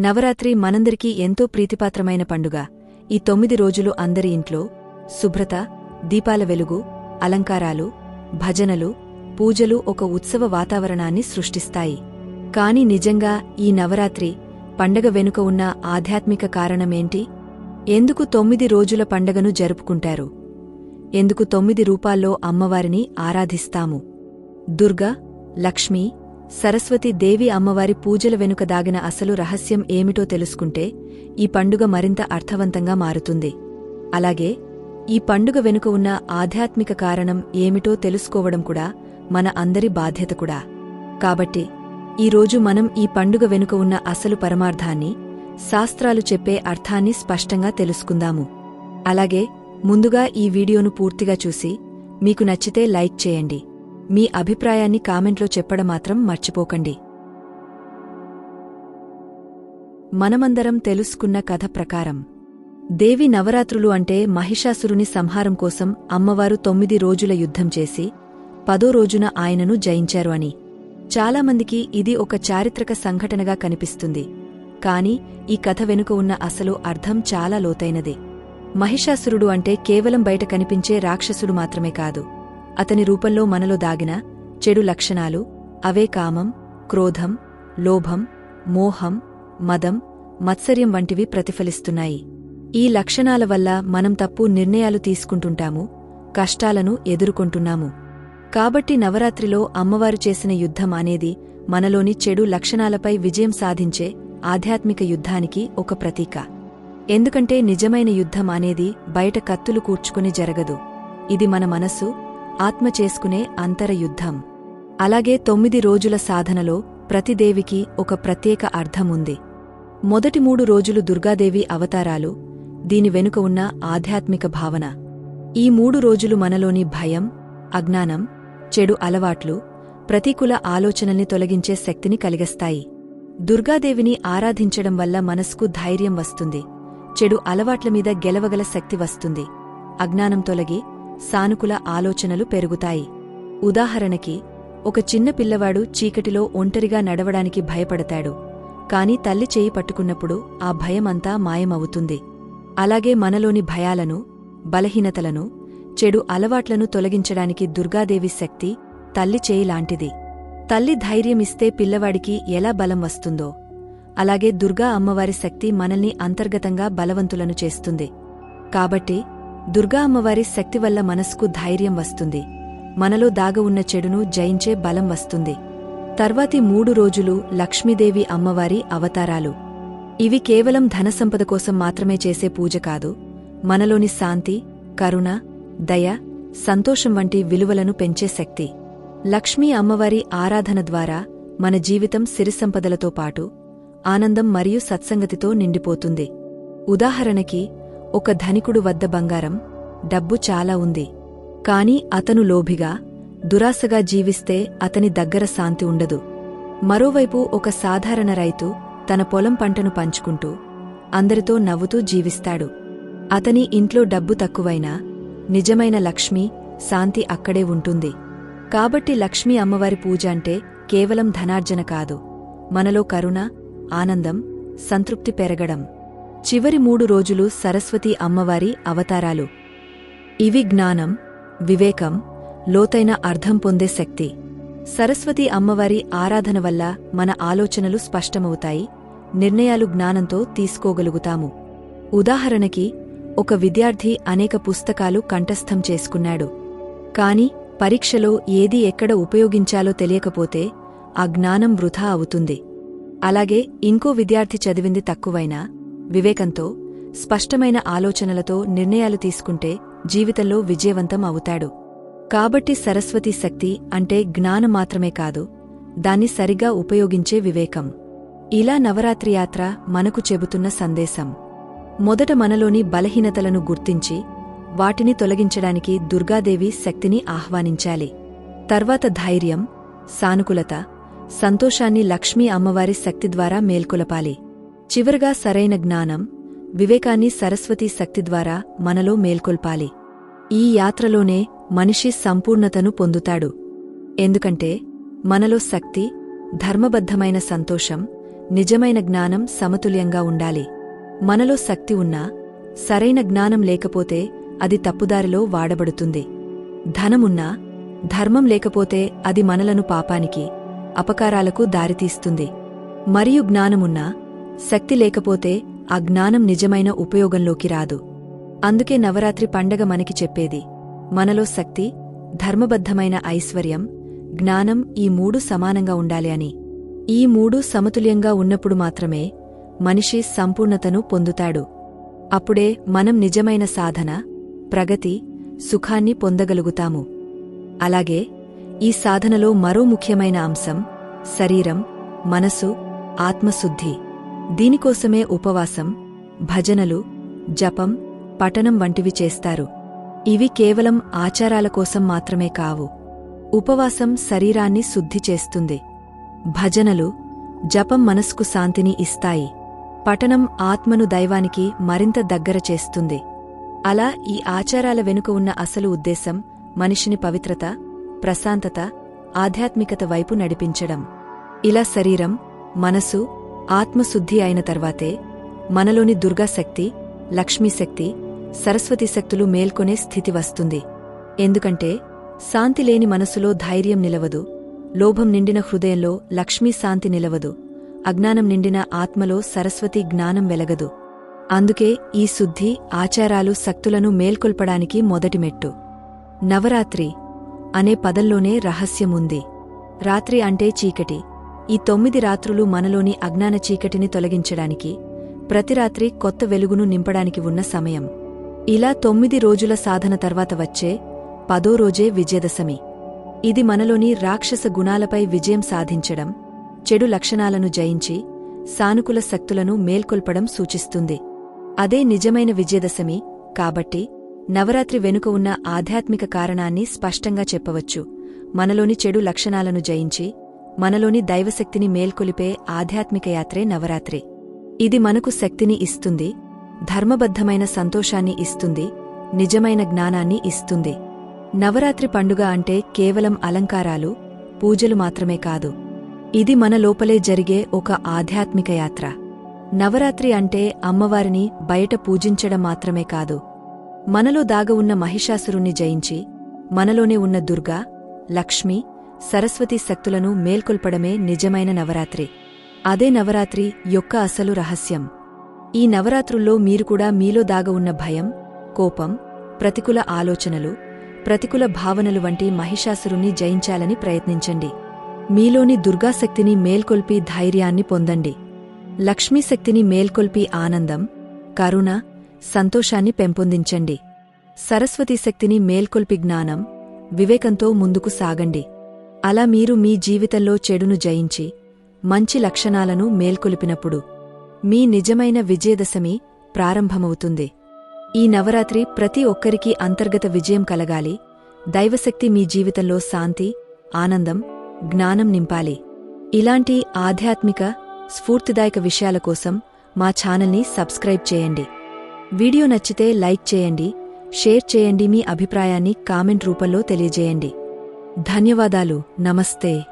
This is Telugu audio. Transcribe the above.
నవరాత్రి మనందరికీ ఎంతో ప్రీతిపాత్రమైన పండుగ. ఈ తొమ్మిది రోజులు అందరి ఇంట్లో శుభ్రత దీపాల వెలుగు అలంకారాలు భజనలు పూజలు ఒక ఉత్సవ వాతావరణాన్ని సృష్టిస్తాయి. కాని నిజంగా ఈ నవరాత్రి పండగ వెనుక ఉన్న ఆధ్యాత్మిక కారణమేంటి? ఎందుకు తొమ్మిది రోజుల పండగను జరుపుకుంటారు? ఎందుకు తొమ్మిది రూపాల్లో అమ్మవారిని ఆరాధిస్తాము? దుర్గ లక్ష్మీ సరస్వతి దేవి అమ్మవారి పూజల వెనుక దాగిన అసలు రహస్యం ఏమిటో తెలుసుకుంటే ఈ పండుగ మరింత అర్థవంతంగా మారుతుంది. అలాగే ఈ పండుగ వెనుక ఉన్న ఆధ్యాత్మిక కారణం ఏమిటో తెలుసుకోవడం కూడా మన అందరి బాధ్యత కూడా. కాబట్టి ఈరోజు మనం ఈ పండుగ వెనుక ఉన్న అసలు పరమార్థాన్ని శాస్త్రాలు చెప్పే అర్థాన్ని స్పష్టంగా తెలుసుకుందాము. అలాగే ముందుగా ఈ వీడియోను పూర్తిగా చూసి మీకు నచ్చితే లైక్ చేయండి. మీ అభిప్రాయాన్ని కామెంట్లో చెప్పడం మాత్రం మర్చిపోకండి. మనమందరం తెలుసుకున్న కథ ప్రకారం దేవి నవరాత్రులు అంటే మహిషాసురుని సంహారం కోసం అమ్మవారు తొమ్మిది రోజుల యుద్ధం చేసి పదో రోజున ఆయనను జయించారు అని. చాలామందికి ఇది ఒక చారిత్రక సంఘటనగా కనిపిస్తుంది. కాని ఈ కథ వెనుక ఉన్న అసలు అర్థం చాలా లోతైనది. మహిషాసురుడు అంటే కేవలం బయట కనిపించే రాక్షసుడు మాత్రమే కాదు. అతని రూపంలో మనలో దాగిన చెడు లక్షణాలు అవే కామం క్రోధం లోభం మోహం మదం మత్సర్యం వంటివి ప్రతిఫలిస్తున్నాయి. ఈ లక్షణాల వల్ల మనం తప్పు నిర్ణయాలు తీసుకుంటుంటాము కష్టాలను ఎదుర్కొంటున్నాము. కాబట్టి నవరాత్రిలో అమ్మవారు చేసిన యుద్ధం అనేది మనలోని చెడు లక్షణాలపై విజయం సాధించే ఆధ్యాత్మిక యుద్ధానికి ఒక ప్రతీక. ఎందుకంటే నిజమైన యుద్ధం అనేది బయట కత్తులు కూర్చుకుని జరగదు. ఇది మన మనస్సు ఆత్మ చేసుకునే అంతర యుద్ధం. అలాగే తొమ్మిది రోజుల సాధనలో ప్రతిదేవికి ఒక ప్రత్యేక అర్థముంది మొదటి మూడు రోజులు దుర్గాదేవి అవతారాలు దీని వెనుక ఉన్న ఆధ్యాత్మిక భావన. ఈ మూడు రోజులు మనలోని భయం అజ్ఞానం చెడు అలవాట్లు ప్రతికూల ఆలోచనల్ని తొలగించే శక్తిని కలిగస్తాయి. దుర్గాదేవిని ఆరాధించడం వల్ల మనస్కు ధైర్యం వస్తుంది. చెడు అలవాట్ల మీద గెలవగల శక్తి వస్తుంది. అజ్ఞానం తొలగి సానుకూల ఆలోచనలు పెరుగుతాయి. ఉదాహరణకి ఒక చిన్న పిల్లవాడు చీకటిలో ఒంటరిగా నడవడానికి భయపడతాడు. కాని తల్లి చేయి పట్టుకున్నప్పుడు ఆ భయమంతా మాయమవుతుంది. అలాగే మనలోని భయాలను బలహీనతలను చెడు అలవాట్లను తొలగించడానికి దుర్గాదేవి శక్తి తల్లి చేయిలాంటిది తల్లి ధైర్యమిస్తే పిల్లవాడికి ఎలా బలం వస్తుందో. అలాగే దుర్గా అమ్మవారి శక్తి మనల్ని అంతర్గతంగా బలవంతులను చేస్తుంది. కాబట్టి దుర్గా అమ్మవారి శక్తి వల్ల మనస్కు ధైర్యం వస్తుంది. మనలో దాగ ఉన్న చెడును జయించే బలం వస్తుంది. తర్వాతి మూడు రోజులు లక్ష్మీదేవి అమ్మవారి అవతారాలు. ఇవి కేవలం ధనసంపద కోసం మాత్రమే చేసే పూజ కాదు. మనలోని శాంతి కరుణ దయ సంతోషం వంటి విలువలను పెంచే శక్తి. లక్ష్మీ అమ్మవారి ఆరాధన ద్వారా మన జీవితం సిరిసంపదలతో పాటు ఆనందం మరియు సత్సంగతితో నిండిపోతుంది. ఉదాహరణకి ఒక ధనికుడు వద్ద బంగారం డబ్బు చాలా ఉంది. కాని అతను లోభిగా దురాశగా జీవిస్తే అతని దగ్గర శాంతి ఉండదు. మరోవైపు ఒక సాధారణ రైతు తన పొలం పంటను పంచుకుంటూ అందరితో నవ్వుతూ జీవిస్తాడు. అతని ఇంట్లో డబ్బు తక్కువైనా నిజమైన లక్ష్మి శాంతి అక్కడే ఉంటుంది. కాబట్టి లక్ష్మీ అమ్మవారి పూజ అంటే కేవలం ధనార్జన కాదు. మనలో కరుణ ఆనందం సంతృప్తి పెరగడం. చివరి మూడు రోజులు సరస్వతి అమ్మవారి అవతారాలు. ఇవి జ్ఞానం వివేకం లోతైన అర్థం పొందే శక్తి. సరస్వతి అమ్మవారి ఆరాధన వల్ల మన ఆలోచనలు స్పష్టమవుతాయి నిర్ణయాలు జ్ఞానంతో తీసుకోగలుగుతాము. ఉదాహరణకి ఒక విద్యార్థి అనేక పుస్తకాలు కంఠస్థం చేసుకున్నాడు. కాని పరీక్షలో ఏది ఎక్కడ ఉపయోగించాలో తెలియకపోతే ఆ జ్ఞానం వృధా అవుతుంది. అలాగే ఇంకో విద్యార్థి చదివింది తక్కువైనా వివేకంతో స్పష్టమైన ఆలోచనలతో నిర్ణయాలు తీసుకుంటే జీవితంలో విజయవంతం అవుతాడు. కాబట్టి సరస్వతి శక్తి అంటే జ్ఞానం మాత్రమే కాదు దాన్ని సరిగా ఉపయోగించే వివేకం. ఇలా నవరాత్రి యాత్ర మనకు చెబుతున్న సందేశం. మొదట మనలోని బలహీనతలను గుర్తించి వాటిని తొలగించడానికి దుర్గాదేవి శక్తిని ఆహ్వానించాలి. తర్వాత ధైర్యం సానుకూలత సంతోషాన్ని లక్ష్మీ అమ్మవారి శక్తి ద్వారా మేల్కొలపాలి. చివరగా సరైన జ్ఞానం వివేకాన్ని సరస్వతీ శక్తి ద్వారా మనలో మేల్కొల్పాలి. ఈ యాత్రలోనే మనిషి సంపూర్ణతను పొందుతాడు. ఎందుకంటే మనలో శక్తి ధర్మబద్ధమైన సంతోషం నిజమైన జ్ఞానం సమతుల్యంగా ఉండాలి. మనలో శక్తి ఉన్నా సరైన జ్ఞానం లేకపోతే అది తప్పుదారిలో వాడబడుతుంది. ధనమున్నా ధర్మం లేకపోతే అది మనలను పాపానికి అపకారాలకు దారితీస్తుంది. మరియు జ్ఞానమున్నా శక్తి లేకపోతే ఆ జ్ఞానం నిజమైన ఉపయోగంలోకి రాదు. అందుకే నవరాత్రి పండగ మనకి చెప్పేది మనలో శక్తి ధర్మబద్ధమైన ఐశ్వర్యం జ్ఞానం ఈ మూడు సమానంగా ఉండాలి అని. ఈ మూడు సమతుల్యంగా ఉన్నప్పుడు మాత్రమే మనిషి సంపూర్ణతను పొందుతాడు. అప్పుడే మనం నిజమైన సాధన ప్రగతి సుఖాన్ని పొందగలుగుతాము. అలాగే ఈ సాధనలో మరో ముఖ్యమైన అంశం శరీరం మనసు ఆత్మశుద్ధి. దీనికోసమే ఉపవాసం భజనలు జపం పఠనం వంటివి చేస్తారు. ఇవి కేవలం ఆచారాల కోసం మాత్రమే కావు. ఉపవాసం శరీరాన్ని శుద్ధి చేస్తుంది. భజనలు జపం మనస్కు శాంతిని ఇస్తాయి. పఠనం ఆత్మను దైవానికి మరింత దగ్గర చేస్తుంది. అలా ఈ ఆచారాల వెనుక ఉన్న అసలు ఉద్దేశం మనిషిని పవిత్రత ప్రశాంతత ఆధ్యాత్మికత వైపు నడిపించడం. ఇలా శరీరం మనసు ఆత్మశుద్ధి అయిన తర్వాతే మనలోని దుర్గాశక్తి లక్ష్మీశక్తి సరస్వతి శక్తులు మేల్కొనే స్థితి వస్తుంది. ఎందుకంటే శాంతి లేని మనసులో ధైర్యం నిలవదు లోభం నిండిన హృదయంలో లక్ష్మీ శాంతి నిలవదు అజ్ఞానం నిండిన ఆత్మలో సరస్వతి జ్ఞానం వెలగదు. అందుకే ఈ శుద్ధి ఆచారాలు శక్తులను మేల్కొల్పడానికి మొదటి మెట్టు. నవరాత్రి అనే పదంలోనే రహస్యముంది. రాత్రి అంటే చీకటి. ఈ తొమ్మిది రాత్రులు మనలోని అజ్ఞాన చీకటిని తొలగించడానికి ప్రతి రాత్రి కొత్త వెలుగును నింపడానికి ఉన్న సమయం. ఇలా తొమ్మిది రోజుల సాధన తర్వాత వచ్చే పదో రోజే విజయదశమి. ఇది మనలోని రాక్షస గుణాలపై విజయం సాధించడం చెడు లక్షణాలను జయించి సానుకూల శక్తులను మేల్కొల్పడం సూచిస్తుంది. అదే నిజమైన విజయదశమి కాబట్టి నవరాత్రి వెనుక ఉన్న ఆధ్యాత్మిక కారణాన్ని స్పష్టంగా చెప్పవచ్చు. మనలోని చెడు లక్షణాలను జయించి మనలోని దైవశక్తిని మేల్కొలిపే ఆధ్యాత్మిక యాత్రే నవరాత్రి. ఇది మనకు శక్తిని ఇస్తుంది ధర్మబద్ధమైన సంతోషాన్ని ఇస్తుంది నిజమైన జ్ఞానాన్ని ఇస్తుంది. నవరాత్రి పండుగ అంటే కేవలం అలంకారాలు పూజలు మాత్రమే కాదు. ఇది మన లోపలే జరిగే ఒక ఆధ్యాత్మిక యాత్ర. నవరాత్రి అంటే అమ్మవారిని బయట పూజించడం మాత్రమే కాదు. మనలో దాగ ఉన్న మహిషాసురుణ్ణి జయించి మనలోనే ఉన్న దుర్గా లక్ష్మి సరస్వతి శక్తులను మేల్కొల్పడమే నిజమైన నవరాత్రి. అదే నవరాత్రి యొక్క అసలు రహస్యం. ఈ నవరాత్రుల్లో మీరు కూడా మీలో దాగ ఉన్న భయం కోపం ప్రతికూల ఆలోచనలు ప్రతికూల భావనలు వంటి మహిషాసురుణ్ణి జయించాలని ప్రయత్నించండి. మీలోని దుర్గాశక్తిని మేల్కొల్పి ధైర్యాన్ని పొందండి. లక్ష్మీశక్తిని మేల్కొల్పి ఆనందం కరుణ సంతోషాన్ని పెంపొందించండి. సరస్వతీ శక్తిని మేల్కొల్పి జ్ఞానం వివేకంతో ముందుకు సాగండి. అలా మీరు మీ జీవితంలో చెడును జయించి మంచి లక్షణాలను మేల్కొలిపినప్పుడు మీ నిజమైన విజయదశమి ప్రారంభమవుతుంది. ఈ నవరాత్రి ప్రతి ఒక్కరికీ అంతర్గత విజయం కలగాలి దైవశక్తి మీ జీవితంలో శాంతి ఆనందం జ్ఞానం నింపాలి. ఇలాంటి ఆధ్యాత్మిక స్ఫూర్తిదాయక విషయాల కోసం మా ఛానల్ని సబ్స్క్రైబ్ చేయండి. వీడియో నచ్చితే లైక్ చేయండి షేర్ చేయండి మీ అభిప్రాయాన్ని కామెంట్ రూపంలో తెలియజేయండి. ధన్యవాదాలు. నమస్తే.